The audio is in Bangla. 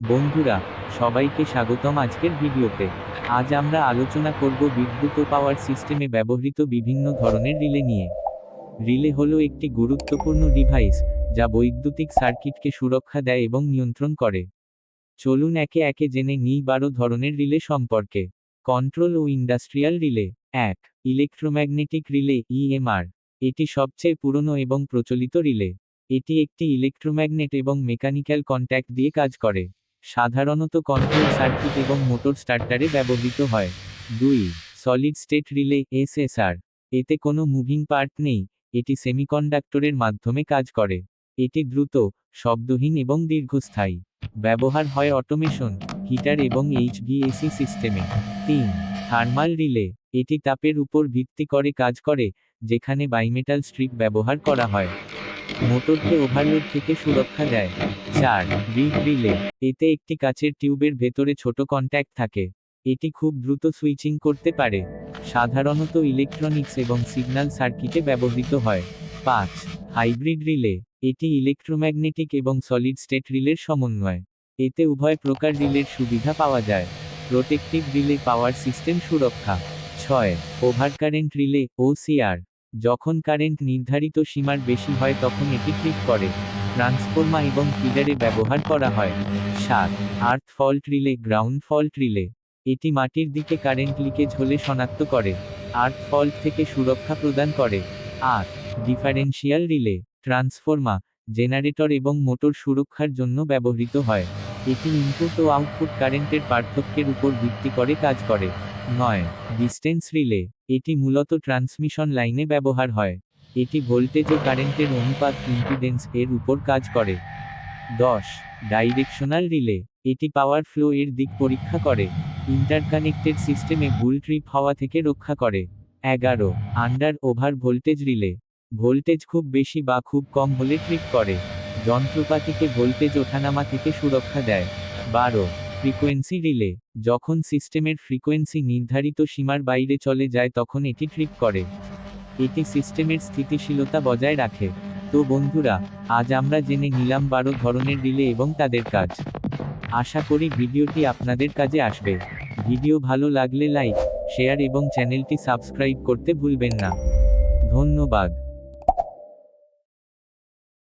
বন্ধুরা, সবাইকে স্বাগতম আজকের ভিডিওতে। আজ আমরা আলোচনা করব বিদ্যুৎ ও পাওয়ার সিস্টেমে ব্যবহৃত বিভিন্ন ধরনের রিলে নিয়ে। রিলে হলো একটি গুরুত্বপূর্ণ ডিভাইস, যা বৈদ্যুতিক সার্কিটকে সুরক্ষা দেয় এবং নিয়ন্ত্রণ করে। চলুন একে একে জেনে নিই বারো ধরনের রিলে সম্পর্কে। কন্ট্রোল ও ইন্ডাস্ট্রিয়াল রিলে এক, ইলেকট্রোম্যাগনেটিক রিলে ইএমআর। এটি সবচেয়ে পুরনো এবং প্রচলিত রিলে। এটি একটি ইলেকট্রোম্যাগনেট এবং মেকানিক্যাল কন্ট্যাক্ট দিয়ে কাজ করে। সাধারণত কন্ট্রোল সার্কিট এবং মোটর স্টার্টারে ব্যবহৃত হয়। দুই সলিড স্টেট রিলে এসএসআর এতে কোনো মুভিং পার্ট নেই, এটি সেমিকন্ডাক্টরের মাধ্যমে কাজ করে। এটি দ্রুত, শব্দহীন এবং দীর্ঘস্থায়ী। ব্যবহার হয় অটোমেশন হিটার এবং এইচভিএসি সিস্টেমে তিন থার্মাল রিলে এটি তাপের উপর ভিত্তি করে কাজ করে, যেখানে বাইমেটাল স্ট্রিপ ব্যবহার করা হয়। মোটরকে ওভারলোড থেকে সুরক্ষা দেয়। চার রিগ রিলে। এতে একটি কাচের টিউবের ভেতরে ছোট কন্ট্যাক্ট থাকে। এটি খুব দ্রুত সুইচিং করতে পারে। সাধারণত ইলেকট্রনিক্স এবং সিগন্যাল সার্কিটে ব্যবহৃত হয়। পাঁচ হাইব্রিড রিলে। এটি ইলেকট্রোম্যাগনেটিক এবং সলিড স্টেট রিলের সমন্বয়। এতে উভয় প্রকার রিলের সুবিধা পাওয়া যায়। প্রোটেক্টিভ রিলে পাওয়ার সিস্টেম সুরক্ষা। ছয় ওভারকারেন্ট রিলে ওসিআর যখন কারেন্ট নির্ধারিত সীমার বেশি হয় তখন এটি ট্রিপ করে। ট্রান্সফর্মা এবং ফিডারে ব্যবহার করা হয়। সাত, earth fault relay, ground fault relay. এটি মাটির দিকে কারেন্ট লিকেজ হলে শনাক্ত করে, আর্থ ফল্ট থেকে সুরক্ষা প্রদান করে। আট ডিফারেন্সিয়াল রিলে, ট্রান্সফর্মা, জেনারেটর এবং মোটর সুরক্ষার জন্য ব্যবহৃত হয়। এটি ইনপুট ও আউটপুট কারেন্টের পার্থক্যের উপর ভিত্তি করে কাজ করে। নয় ডিস্টেন্স রিলে এটি মূলত ট্রান্সমিশন লাইনে ব্যবহার হয়। এটি ভোল্টেজ ও কারেন্টের অনুপাত ইম্পিডেন্স এর উপর কাজ করে। দশ ডাইরেকশনাল রিলে এটি পাওয়ার ফ্লো এর দিক পরীক্ষা করে। ইন্টারকানেক্টেড সিস্টেমে ভুল ট্রিপ হওয়া থেকে রক্ষা করে। এগারো under over voltage relay voltage খুব বেশি বা খুব কম হলে ট্রিপ করে। যন্ত্রপাতিকে ভোল্টেজ ওঠানামা থেকে সুরক্ষা দেয়। বারো ফ্রিকোয়েন্সি রিলে যখন সিস্টেমের ফ্রিকোয়েন্সি নির্ধারিত সীমার বাইরে চলে যায় তখন এটি ট্রিপ করে। এটি সিস্টেমের স্থিতিশীলতা বজায় রাখে। তো বন্ধুরা, আজ আমরা জেনে নিলাম বারো ধরনের রিলে এবং তাদের কাজ। আশা করি ভিডিওটি আপনাদের কাজে আসবে। ভিডিও ভালো লাগলে লাইক শেয়ার এবং চ্যানেলটি সাবস্ক্রাইব করতে ভুলবেন না। ধন্যবাদ।